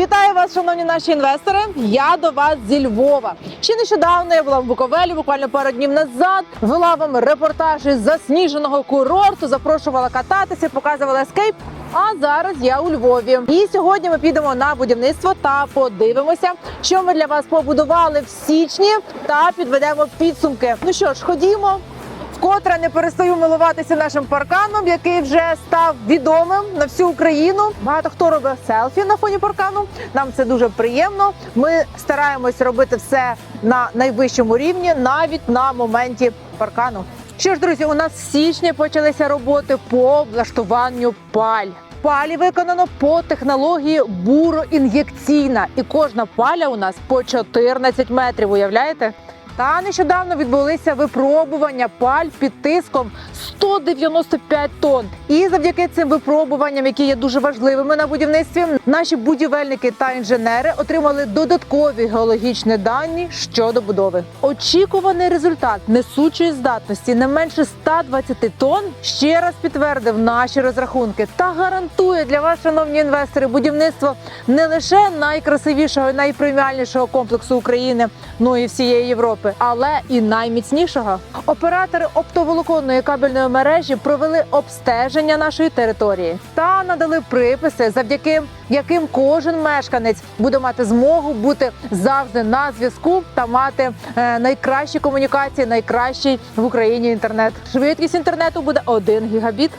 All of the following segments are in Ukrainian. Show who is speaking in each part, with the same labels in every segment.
Speaker 1: Вітаю вас, шановні наші інвестори. Я до вас зі Львова. Ще нещодавно я була в Буковелі, буквально пару днів назад. Вела вам репортаж із засніженого курорту, запрошувала кататися, показувала ескейп. А зараз я у Львові. І сьогодні ми підемо на будівництво та подивимося, що ми для вас побудували в січні, та підведемо підсумки. Ну що ж, ходімо. Вкотре не перестаю милуватися нашим парканом, який вже став відомим на всю Україну. Багато хто робить селфі на фоні паркану. Нам це дуже приємно. Ми стараємось робити все на найвищому рівні, навіть на моменті паркану. Що ж, друзі, у нас в січні почалися роботи по облаштуванню паль. Палі виконано по технології буроін'єкційна, і кожна паля у нас по 14 метрів. Уявляєте? Та нещодавно відбулися випробування паль під тиском 195 тонн. І завдяки цим випробуванням, які є дуже важливими на будівництві, наші будівельники та інженери отримали додаткові геологічні дані щодо будови. Очікуваний результат несучої здатності не менше 120 тонн ще раз підтвердив наші розрахунки та гарантує для вас, шановні інвестори, будівництво не лише найкрасивішого і найпреміальнішого комплексу України, ну і всієї Європи, але і найміцнішого. Оператори оптоволоконної кабельної мережі провели обстеження нашої території та надали приписи, завдяки яким кожен мешканець буде мати змогу бути завжди на зв'язку та мати е, найкращі комунікації, найкращий в Україні інтернет. Швидкість інтернету буде 1 гігабіт.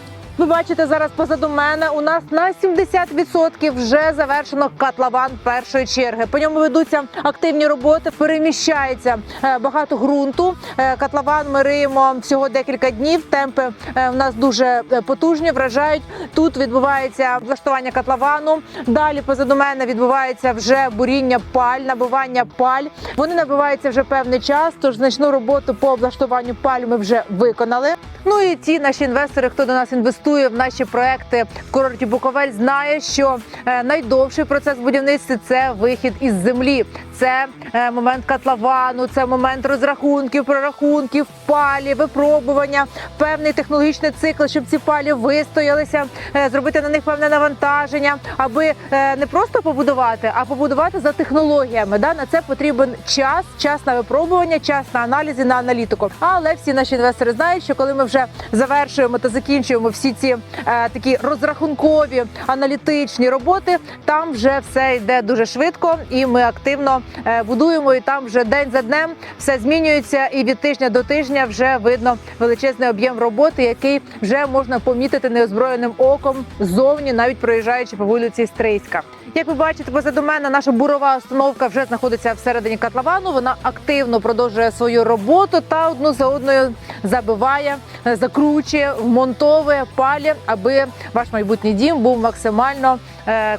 Speaker 1: Ви бачите зараз позаду мене. У нас на 70% вже завершено котлован першої черги. По ньому ведуться активні роботи. Переміщається е, багато ґрунту. Е, Котлован ми риємо всього декілька днів. Темпи е, в нас дуже потужні, вражають. Тут відбувається влаштування котловану. Далі позаду мене відбувається вже буріння паль, набивання паль. Вони набиваються вже певний час. Тож значну роботу по облаштуванню паль ми вже виконали. Ну і ті наші інвестори, хто до нас інвестує в наші проекти в курорті Буковель, знає, що е, найдовший процес будівництва це вихід із землі. Це е, момент котловану, це момент розрахунків, прорахунків, палі, випробування, певний технологічний цикл, щоб ці палі вистоялися, е, зробити на них певне навантаження, аби не просто побудувати, а побудувати за технологіями. Да? На це потрібен час, час на випробування, час на аналізи, на аналітику. Але всі наші інвестори знають, що коли ми вже завершуємо та закінчуємо всі ці е, такі розрахункові аналітичні роботи, там вже все йде дуже швидко, і ми активно е, будуємо. І там вже день за днем все змінюється, і від тижня до тижня вже видно величезний об'єм роботи, який вже можна помітити неозброєним оком ззовні, навіть проїжджаючи по вулиці Стрийська. Як ви бачите, позаду мене наша бурова установка вже знаходиться всередині котловану. Вона активно продовжує свою роботу та одну за одною забиває, е, закручує, вмонтовує палі, аби ваш майбутній дім був максимально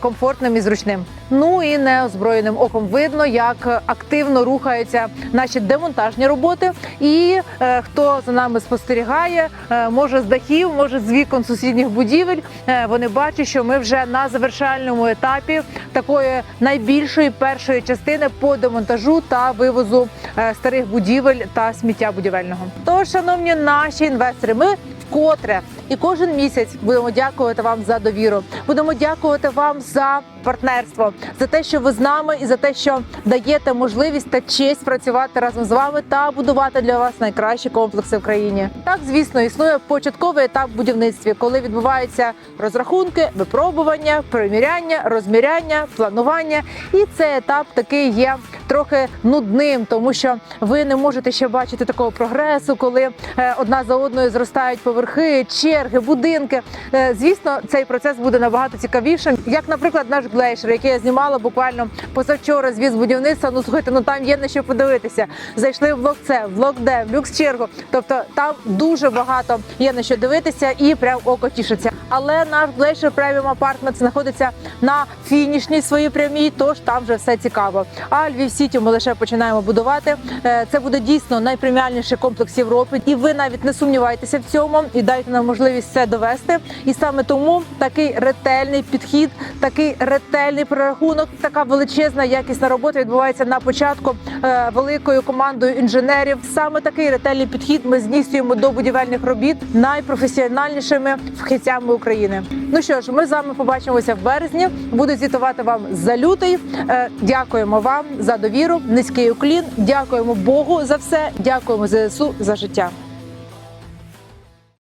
Speaker 1: комфортним і зручним. Ну і неозброєним оком видно, як активно рухаються наші демонтажні роботи. І е, хто за нами спостерігає, е, може з дахів, може з вікон сусідніх будівель. е, вони бачать, що ми вже на завершальному етапі такої найбільшої першої частини по демонтажу та вивозу е, старих будівель та сміття будівельного. Тож, шановні наші інвестори, ми вкотре і кожен місяць будемо дякувати вам за довіру. Будемо дякувати вам за партнерство, за те, що ви з нами, і за те, що даєте можливість та честь працювати разом з вами та будувати для вас найкращі комплекси в країні. Так, звісно, існує початковий етап в будівництві, коли відбуваються розрахунки, випробування, приміряння, розміряння, планування. І цей етап такий є трохи нудним, тому що ви не можете ще бачити такого прогресу, коли е, одна за одною зростають поверхи, черги, будинки. Е, Звісно, цей процес буде набагато цікавішим. Як, наприклад, наш глейшер, який я знімала буквально позавчора звіз будівництва. Ну слухайте, ну там є на що подивитися. Зайшли в блок С, в блок Д, в люкс чергу. Тобто там дуже багато є на що дивитися і прям око тішиться. Але наш глейшер преміум апартмент знаходиться на фінішній своїй прямій, тож там вже все цікаво. А Львів Сіті ми лише починаємо будувати. Е, Це буде дійсно найпреміальніший комплекс Європи, і ви навіть не сумнівайтеся в цьому і дайте нам можливість це довести. І саме тому такий ретельний підхід, такий ретельний прорахунок, така величезна якісна робота відбувається на початку е, великою командою інженерів. Саме такий ретельний підхід ми здійснюємо до будівельних робіт найпрофесіональнішими фахівцями України. Ну що ж, ми з вами побачимося в березні. Буду звітувати вам за лютий. Е, Дякуємо вам за довіру. Низький уклін. Дякуємо Богу за все. Дякуємо ЗСУ за життя.